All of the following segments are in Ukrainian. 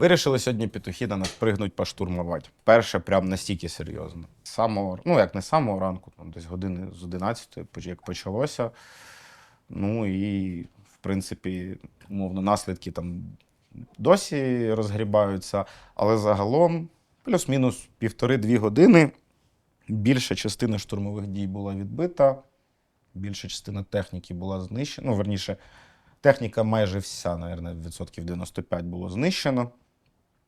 Вирішили сьогодні петухи на нас пригнуть поштурмувати. Перше, прям настільки серйозно. Самого, ну як не самого ранку, там десь години з 11, поч- як почалося. Ну і, в принципі, умовно, наслідки там досі розгрібаються, але загалом плюс-мінус півтори-дві години. Більша частина штурмових дій була відбита, більша частина техніки була знищена. Ну, верніше, техніка майже вся, мабуть, відсотків 95 було знищено.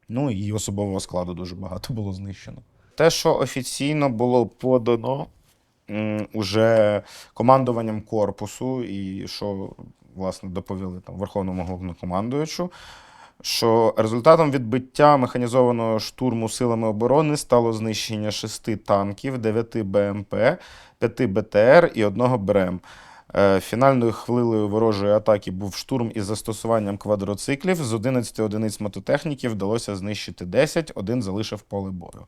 Ну і особового складу дуже багато було знищено. Те, що офіційно було подано уже командуванням корпусу, і що, власне, доповіли там Верховному головнокомандуючу, що результатом відбиття механізованого штурму силами оборони стало знищення шести танків, 9 БМП, 5 БТР і одного БРЕМ. Е, Фінальною хвилею ворожої атаки був штурм із застосуванням квадроциклів. З 11 одиниць мототехніки вдалося знищити 10, один залишив поле бою.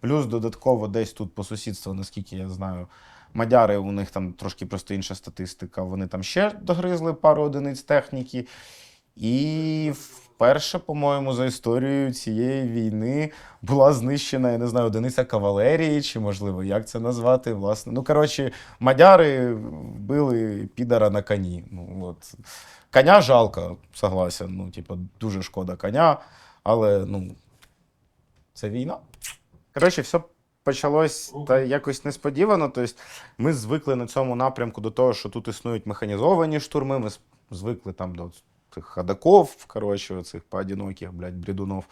Плюс додатково десь тут по сусідству, наскільки я знаю, мадяри, у них там трошки просто інша статистика. Вони там ще догризли пару одиниць техніки. І вперше, по-моєму, за історією цієї війни була знищена, я не знаю, одиниця кавалерії, чи можливо, як це назвати, власне. Ну, коротше, мадяри вбили підара на коні. Ну, от. Коня жалко, согласен. Ну, типу, дуже шкода коня, але ну, це війна. Коротше, все почалось та якось несподівано. Тобто ми звикли на цьому напрямку до того, що тут існують механізовані штурми. Ми звикли там до цих ходаков, коротше, цих поодиноких, блядь, брідунов,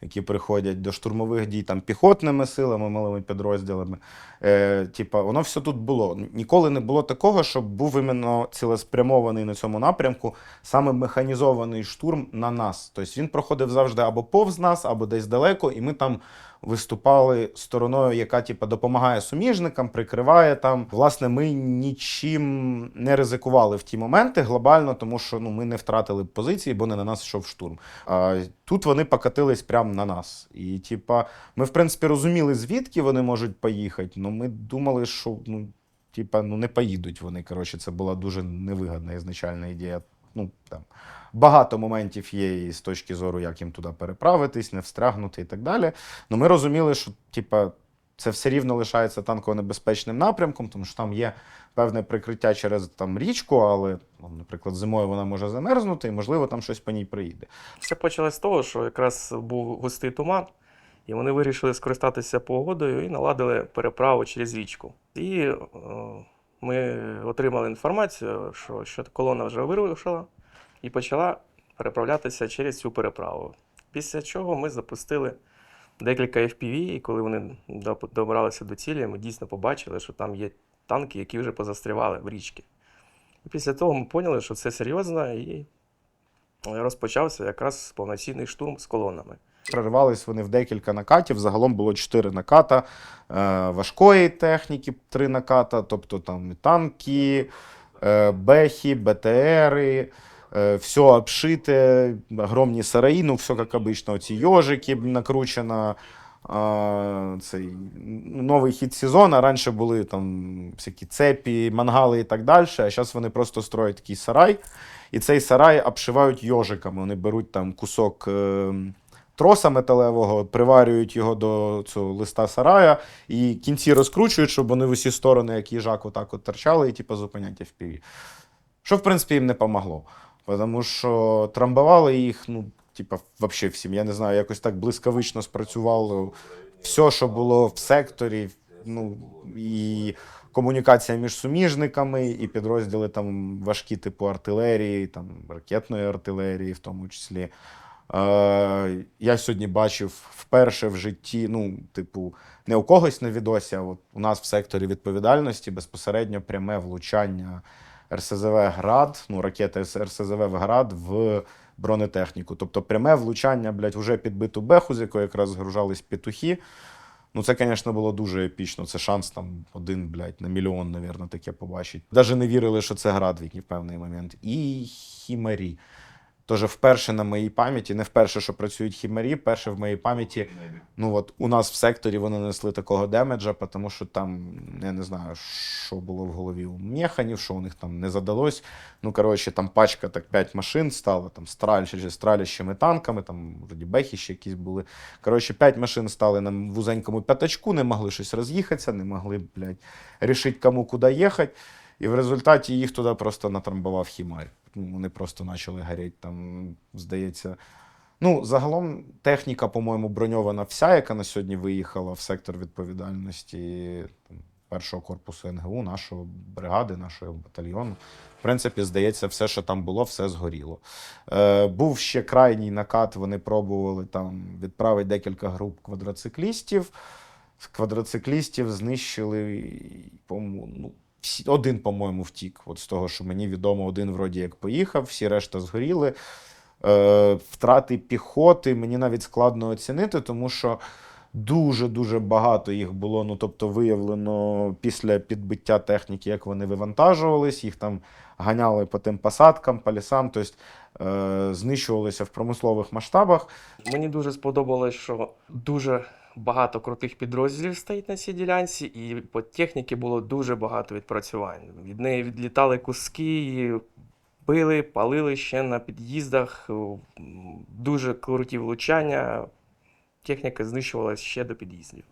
які приходять до штурмових дій там піхотними силами, малими підрозділами. Е, типа, воно все тут було. Ніколи не було такого, щоб був іменно цілеспрямований на цьому напрямку саме механізований штурм на нас. Тобто він проходив завжди або повз нас, або десь далеко, і ми там виступали стороною, яка типу, допомагає суміжникам, прикриває там. Власне, ми нічим не ризикували в ті моменти глобально, тому що ну, ми не втратили позиції, бо не на нас йшов штурм. А тут вони покатились прямо на нас. І, типа, ми, в принципі, розуміли, звідки вони можуть поїхати. Ну, ми думали, що ну, типа, ну, не поїдуть вони. Коротше, це була дуже невигідна ізначальна ідея. Ну, там, багато моментів є і з точки зору, як їм туди переправитись, не встрягнути і так далі. Ну, ми розуміли, що типа, це все рівно лишається танково-небезпечним напрямком, тому що там є певне прикриття через там, річку, але, ну, наприклад, зимою вона може замерзнути, і, можливо, там щось по ній приїде. Все почалось з того, що якраз був густий туман, і вони вирішили скористатися погодою і наладили переправу через річку. І е, ми отримали інформацію, що, що колона вже вирушила і почала переправлятися через цю переправу. Після чого ми запустили декілька FPV, і коли вони добралися до цілі, ми дійсно побачили, що там є танки, які вже позастрівали в річці. І після того ми поняли, що це серйозно, і розпочався якраз повноцінний штурм з колонами. Прорвались вони в декілька накатів. Загалом було чотири наката е, важкої техніки, три наката, тобто там танки, е, бехи, БТРи, е, все обшите, огромні сараї, ну все як обично, ці йожики накручено. Цей новий хід сезону. Раніше були там всякі цепі, мангали і так далі. А зараз вони просто строять такий сарай, і цей сарай обшивають йожиками. Вони беруть там кусок е, троса металевого, приварюють його до цього листа сарая, і кінці розкручують, щоб вони в усі сторони, як їжак, отак от торчали, і типу зупинять FPV. Що, в принципі, їм не помогло. Тому що трамбували їх, ну, типа, взагалі всім. Я не знаю, якось так блискавично спрацювало все, що було в секторі, ну, і комунікація між суміжниками, і підрозділи там важкі, типу артилерії, там, ракетної артилерії, в тому числі. Е, я сьогодні бачив вперше в житті, ну, типу, не у когось на відосі, а от у нас в секторі відповідальності безпосередньо пряме влучання РСЗВ Град, ну, ракети РСЗВ Град в бронетехніку. Тобто пряме влучання, блядь, вже підбиту беху, з якої якраз згружались петухи. Ну, це, звісно, було дуже епічно. Це шанс там один, блядь, на мільйон, навірно, таке побачить. Навіть не вірили, що це град в певний момент. І хімарі. Теж вперше на моїй пам'яті, не вперше, що працюють хімарі, перше в моїй пам'яті. Ну от у нас в секторі вони несли такого демеджа, тому що там я не знаю, що було в голові у механів, що у них там не задалось. Ну, коротше, там пачка так 5 машин стала, там страль чи стралящими танками, там вроді бехи ще якісь були. Коротше, 5 машин стали на вузенькому п'ятачку, не могли щось роз'їхатися, не могли, блядь, рішити, кому куди їхати. І в результаті їх туди просто натрамбував хімарь. Ну, Вони просто почали горіти. Там, здається. Ну, загалом техніка, по-моєму, броньована вся, яка на сьогодні виїхала в сектор відповідальності там, першого корпусу НГУ, нашої бригади, нашого батальйону. В принципі, здається, все, що там було, все згоріло. Е, був ще крайній накат, вони пробували там відправити декілька груп квадроциклістів. Квадроциклістів знищили, по-моєму, ну, один, по-моєму, втік. От з того, що мені відомо, один вроді як поїхав, всі решта згоріли. Е, втрати піхоти мені навіть складно оцінити, тому що дуже-дуже багато їх було. Ну, тобто, виявлено після підбиття техніки, як вони вивантажувались, їх там ганяли по тим посадкам, по лісам, тобто е, знищувалися в промислових масштабах. Мені дуже сподобалось, що дуже багато крутих підрозділів стоїть на цій ділянці, і по техніці було дуже багато відпрацювань. Від неї відлітали куски, і били, палили ще на під'їздах. Дуже круті влучання. Техніка знищувалася ще до під'їздів.